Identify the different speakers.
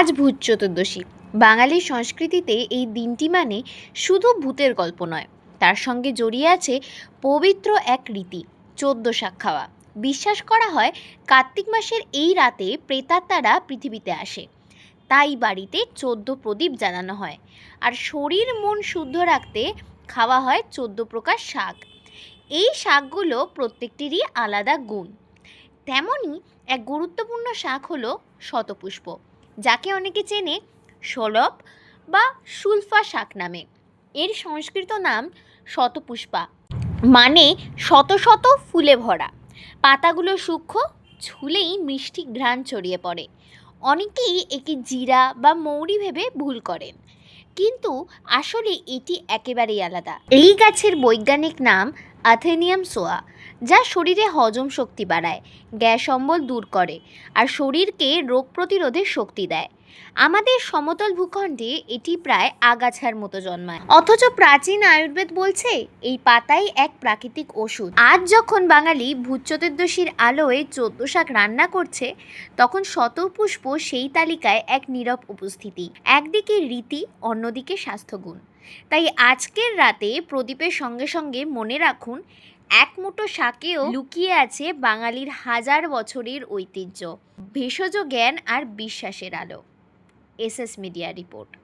Speaker 1: আজ ভূত চতুর্দশী। বাঙালির সংস্কৃতিতে এই দিনটি মানে শুধু ভূতের গল্প নয়। তার সঙ্গে জড়িয়ে আছে পবিত্র এক রীতি, চোদ্দ শাক খাওয়া। বিশ্বাস করা হয় কার্তিক মাসের এই রাতে প্রেতাত্মারা পৃথিবীতে আসে। তাই বাড়িতে চোদ্দ প্রদীপ জ্বালানো হয়। আর শরীর মন শুদ্ধ রাখতে খাওয়া হয় চোদ্দ প্রকার শাক। এই শাকগুলো প্রত্যেকটিরই আলাদা গুণ। তেমনই এক গুরুত্বপূর্ণ শাক হলো শতপুষ্প। যাকে অনেকে চেনে শলভ বা সুলফা শাক নামে। এর সংস্কৃত নাম শতপুষ্পা মানে শত শত ফুলে ভরা। পাতাগুলো সূক্ষ্ম, ছুলেই মিষ্টি ঘ্রাণ ছড়িয়ে পড়ে। অনেকেই একে জিরা বা মৌরি ভেবে ভুল করেন, কিন্তু আসলে এটি একেবারেই আলাদা। এই গাছের বৈজ্ঞানিক নাম আথেনিয়াম সোয়া যা শরীরে হজম শক্তি বাড়ায়, গ্যাস অম্বল দূর করে আর শরীরকে রোগ প্রতিরোধের শক্তি দেয়। আমাদের সমতল ভূখণ্ডে এটি প্রায় আগাছার মতো জন্মায়। অথচ প্রাচীন আয়ুর্বেদ বলছে, এই পাতাই এক প্রাকৃতিক ওষুধ। আজ যখন বাঙালি ভূত চতুর্দশীর আলোয় চোদ্দ শাক রান্না করছে, তখন শতপুষ্প সেই তালিকায় এক নীরব উপস্থিতি। একদিকে রীতি, অন্যদিকে স্বাস্থ্যগুণ। তাই আজকের রাতে প্রদীপের সঙ্গে সঙ্গে মনে রাখুন এক মুঠো শাকেও লুকিয়ে আছে বাঙালির হাজার বছরের ঐতিহ্য। ভেষজ জ্ঞান আর বিশ্বাসের আলো। S S media report.